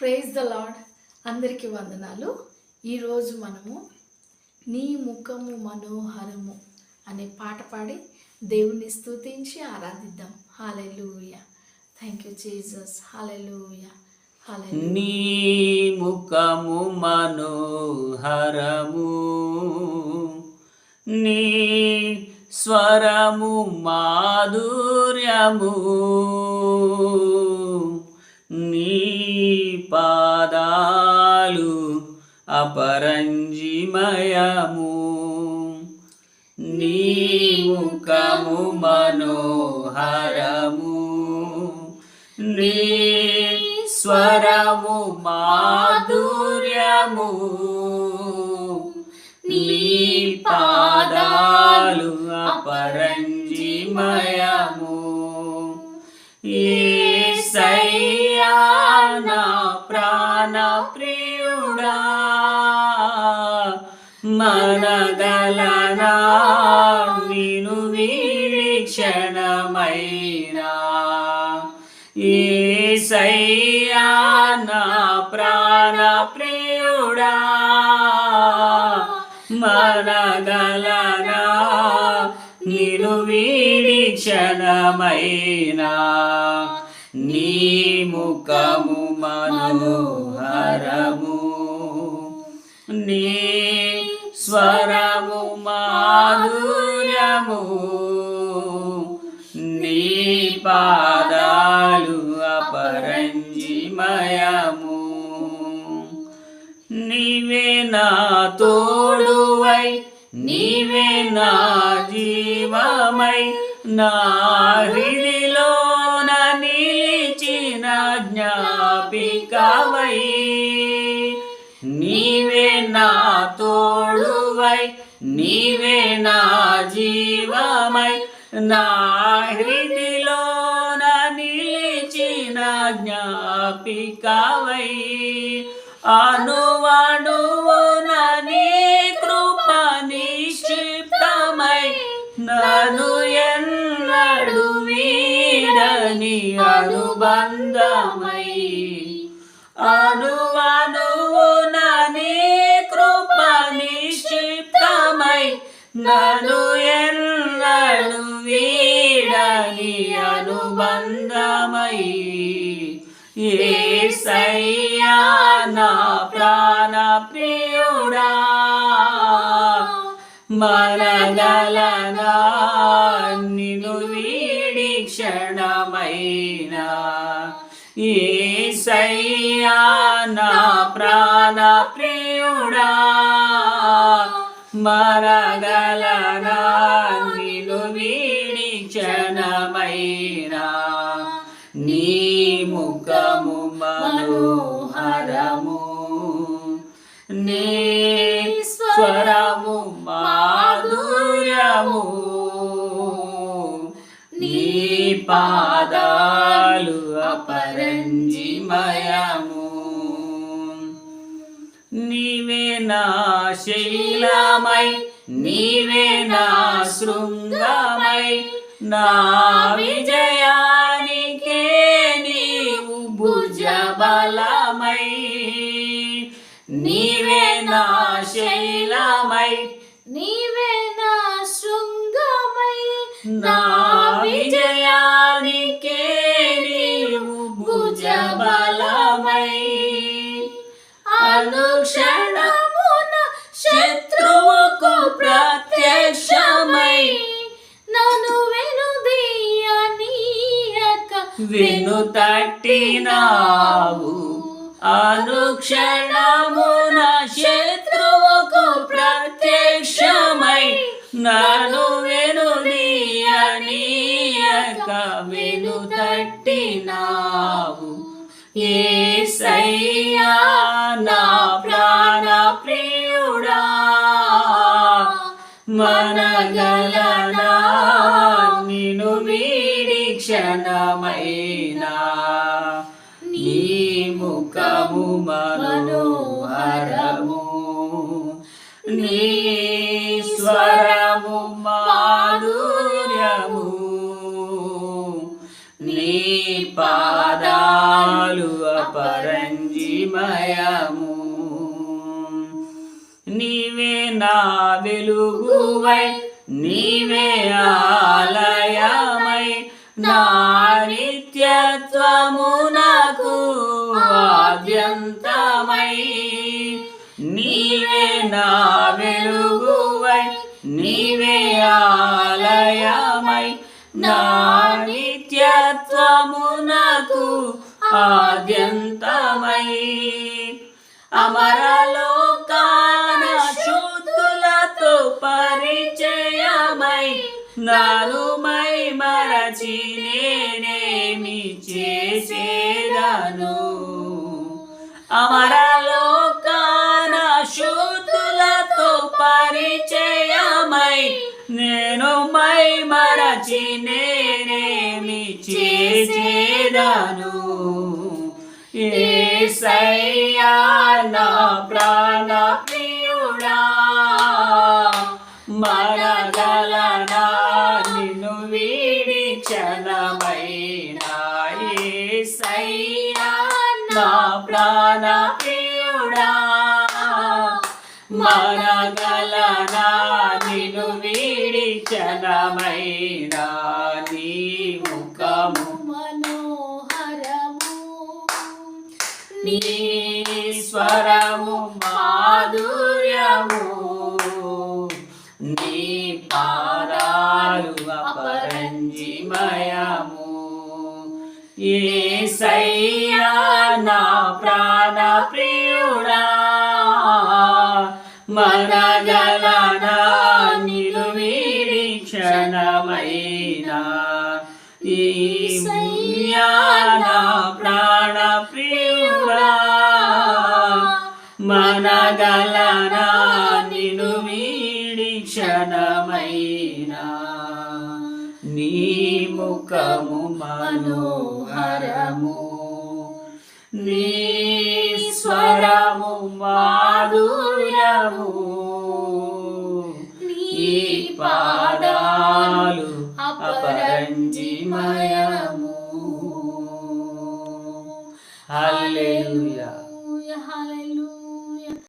Praise the lord అందరికీ వందనాలు. ఈరోజు మనము నీ ముఖము మనోహరము అనే పాట పాడి దేవుణ్ణి స్తుతించి ఆరాధిద్దాం. Hallelujah thank you Jesus hallelujah hallelujah నీ ముఖము మనోహరము నీ స్వరము మాధుర్యము. పరంజిమయము. నీ ముఖము మనోహరము. నీ స్వరము మాధుర్యము. నీ పాదాలు అపరంజిమయము. ఏసయ్యా నా ప్రాణ ప్రియుడా మనగలనా విను వీక్షణమైనా. క్షణమైనా ఏసయ్యా నా ప్రాణ ప్రియుడా మనగలనా నిను వీక్షణమైనా. నీ ముఖము మనోహరము నీ స్వరము మాధుర్యము. నీ పాదాలు అపరంజిమయము. నీవే నా తోడువై నీవే నా జీవమై నా హృదిలోన నిలిచిన జ్ఞాపికవై. నీవే నా తోడు నీవే నా జీవమై నా హృదిలోన నిలిచిన జ్ఞాపికవై. అనువణువున నీ కృప నిక్షిప్తమై నను ఎన్నడు వీడని అనుబంధమై. అనువను నను ఎన్నడు వీడని అనుబంధమై ఏ సయ్యా నా ప్రాణ ప్రియుడా మనగలనా నిను వీడి క్షణమైనా. ఏ సయ్యా నా ప్రాణ ప్రియుడా మరగలనా నిను వీడి క్షణమైనా నీ ముఖము మనోహరము. నీ స్వరము మాధుర్యము. నీ పాదాలు అపరంజిమయము. నీ నా శైలమై నీవే నా శృంగమై. నా విజయానికే నీవు భుజబలమై. నీవే నా శైలమై నీవే నా శృంగమై. నా విజయానికే నీవు భుజబలమై. అను విను తట్టినావు. అనుక్షణమున శత్రువుకు ప్రత్యక్షమై నన్ను వెనుదీయనీయక విను తట్టినావు. ఏ సయ్యా నా ప్రాణ ప్రియుడా మనగలనా నిను మీ క్షణమైనా నీ ముఖము మనోహరము. నీ స్వరము మాధుర్యము. నీ పాదాలు అపరంజిమయము. నీవే నా వెలుగువై నీవే ఆలయము. నా నిత్యత్వమునకు ఆద్యంతమై నీవే నా వెలుగువై నీవే ఆలయమై నా మరచి నేనేమి చేసేదను. అమరలోకాన శుద్ధులతో పరిచయమై నేను మై మరచి నేనేమి చేసేదను. ఏసయ్యా నా ప్రాణ ప్రియుడా మనగలనా నిన్ను వీడి క్షణమైనా ఏసయ్యా నా ప్రాణ ప్రియుడా మనగలనా నిన్ను వీడి క్షణమైనా నీ ముఖము. మనోహరము. నీ స్వరము మాధుర్యము. నీ పాదాలు అపరంజిమయము. ఏసయ్యా నా ప్రాణ ప్రియుడా. మన నిలువీడి క్షణమైనా ఈసయ్యా నా ప్రాణ ప్రియుడా. మన నిను వీడి క్షణమైనా నీ ముఖము మనోహరము. నీ స్వరము మాధుర్యము.